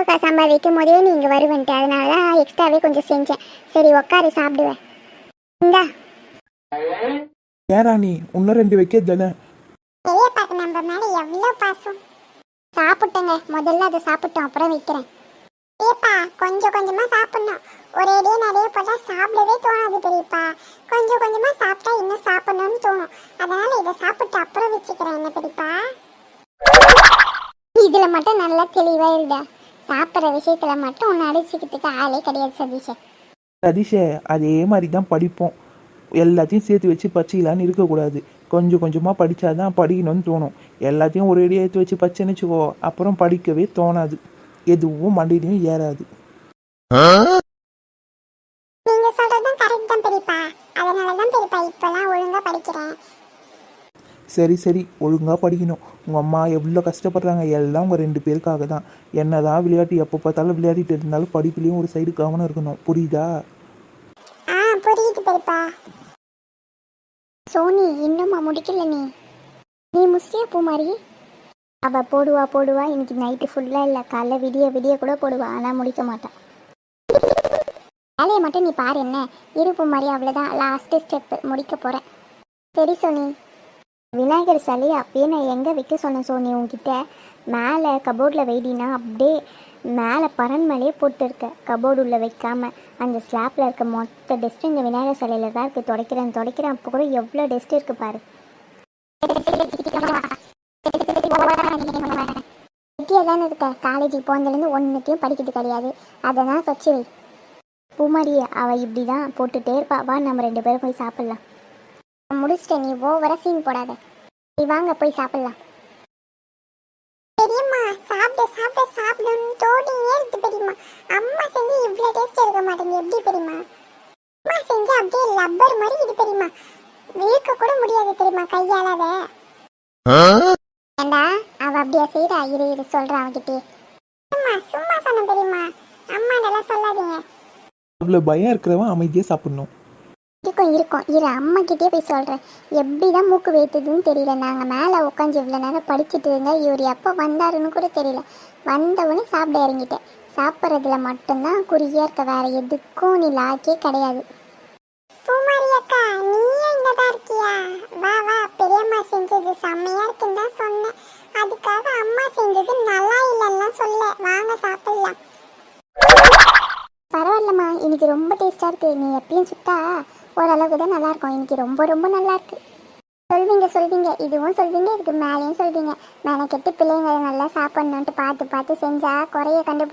அக்கா சாம்பார் வைக்கும் போதே நீ இங்கே வருவன்ட்டு. அதனால தான் எக்ஸ்ட்ராவே கொஞ்சம் செஞ்சேன். சரி உக்காரு சாப்பிடுவேன். இந்தா. ஏன் ராணி இன்னும் ரெண்டு வைக்க தானே? பெரியப்பாக்கு நம்ம மேலே எவ்வளோ பாசம்? சாப்பிட்டேங்க. முதல்ல அதை சாப்பிட்டோம் அப்புறம் வைக்கிறேன். பெரியப்பா கொஞ்சம் கொஞ்சமாக சாப்பிடணும். ஒரேடியே நிறைய போட்டால் சாப்பிடவே தோணாது பெரியப்பா. கொஞ்சம் கொஞ்சமாக சாப்பிட்டா இன்னும் சாப்பிடணும்னு தோணும். அதனால இதை சாப்பிட்டு அப்புறம் வச்சுக்கிறேன் என்ன பெரியப்பா? இதில் மட்டும் நல்லா தெளிவாக இருடா. சாப்பிட்ற விஷயத்துல மட்டும் உன்னை அடிச்சுக்கிறதுக்கு ஆளே கிடையாது சதீஷன் சதீஷே அதே மாதிரி தான் படிப்போம். எல்லாத்தையும் சேர்த்து வச்சு பச்சிக்கலான்னு இருக்கக்கூடாது. கொஞ்சம் கொஞ்சமாக படித்தாதான் படிக்கணும்னு தோணும். எல்லாத்தையும் ஒரேடியாக எடுத்து வச்சு பச்சைன்னு வச்சுக்கோ அப்புறம் படிக்கவே தோணாது. எதுவும் மண்டையிலையும் ஏறாது. நீங்க சொல்றது கரெக்ட் தான் பெரியப்பா அதனால தான் பெரியப்பா இப்பெல்லாம் ஒழுங்கா படிக்கிறேன். சரி சரி ஒழுங்காக படிக்கணும். உங்கள் அம்மா எவ்வளோ கஷ்டப்படுறாங்க? எல்லாம் உங்கள் ரெண்டு பேருக்காக தான். என்ன தான் விளையாட்டு எப்போ பார்த்தாலும் விளையாடிட்டு இருந்தாலும் படிப்புலேயும் ஒரு சைடு கவனம் இருக்கணும். புரியுதா? ஆ புரியுது பெருப்பா சோனி இன்னுமா முடிக்கல நீ? நீ முஸ்லிய பூமாரி? அவ போடுவா போடுவா. இன்னைக்கு நைட்டு ஃபுல்லாக இல்லை. காலைல விடிய விடிய கூட போடுவா. ஆனால் முடிக்க மாட்டான் வேலையை மட்டும் நீ பாரு என்ன? இருப்பு மாதிரி அவ்வளோதான் லாஸ்ட்டு ஸ்டெப்பு முடிக்க போகிறேன் சரி சோனி. விநாயகர் சிலையை அப்பயே நான் எங்கே வைக்க சொன்னேன் சோனி உங்ககிட்ட மேலே கபோர்டில் வெயிடினா அப்படியே மேலே பரன் மேலேயே போட்டுருக்க கபோர்டு உள்ளே வைக்காமல் அந்த ஸ்லாப்பில் இருக்க மொத்த டெஸ்ட் இந்த விநாயகர் சிலையில் தான் இருக்குது துடைக்கிறேன் துடைக்கிறேன். அப்போ கூட எவ்வளோ டெஸ்ட் இருக்கு பாரு. வெட்டியாக தானே இருக்க காலேஜுக்கு போனதுலேருந்து ஒன்றுத்தையும் படிக்கிறது கிடையாது. அதை வச்சு வை பூமாரி அவள் இப்படி தான் போட்டுட்டே இருப்பா. வா நம்ம ரெண்டு பேரும் போய் சாப்பிட்லாம். முடிச்சிட்டேன். நீ ஓவரா சீன் போடாத. நீ வாங்க போய் சாப்பிடலாம். பெரியம்மா சாப்பிட சாப்பிட சாப்பிடணும் தோடியே இருக்கு பெரியம்மா. அம்மா செஞ்சு இவ்வளோ டேஸ்ட் இருக்க மாட்டேங்குது. எப்படி பெரியம்மா? அம்மா செஞ்சு அப்படியே லப்பர் மாதிரி இது பெரியம்மா. இழுக்க கூட முடியாது தெரியுமா கையால அத ஏண்டா அவ அப்படியே செய்யறா இரு இரு சொல்றா அவகிட்டே அம்மா சும்மா சொன்ன பெரியம்மா. அம்மா நல்லா சொல்லாதீங்க. அவ்வளோ பயம் இருக்கிறவன் அமைதியாக சாப்பிடணும். இருக்கும் இருக்கும். இரு அம்மா கிட்டே போய் சொல்கிறேன் எப்படி தான் மூக்கு வைத்ததுன்னு தெரியல. நாங்கள் மேலே உட்காந்து இவ்வளோ நேரம் படிச்சுட்டு இருந்தா இவர் எப்போ வந்தாருன்னு கூட தெரியல. வந்தவொடனே சாப்பிட இறங்கிட்டேன். சாப்பிட்றதுல மட்டும்தான் குறியா இருக்க. வேற எதுக்கும் நீ லாக்கே கிடையாது. பூமாரி அக்கா நீயே இங்க தான் இருக்கியா? வா வா பெரியம்மா செஞ்சது செம்மையா இருக்குன்னு தான் சொன்னேன். அதுக்காக அம்மா செஞ்சது நல்லா இல்லைன்னா சொல்ல. வாங்க சாப்பிடலாம். பரவாயில்லம்மா. இன்னைக்கு ரொம்ப டேஸ்டா இருக்கு. நீ எப்பயும் சுட்டா? ஓரளவுக்கு தான் நல்லா இருக்கும் இன்னைக்கு ரொம்ப ரொம்ப நல்லா இருக்கு சொல்வீங்க சொல்வீங்க. இதுவும் சொல்வீங்க இதுக்கு மேலேயும் சொல்வீங்க. கெட்டு பிள்ளைங்கள நல்லா சாப்பிட்ணுன்ட்டு பார்த்து பார்த்து செஞ்சா குறைய கண்டுபிடி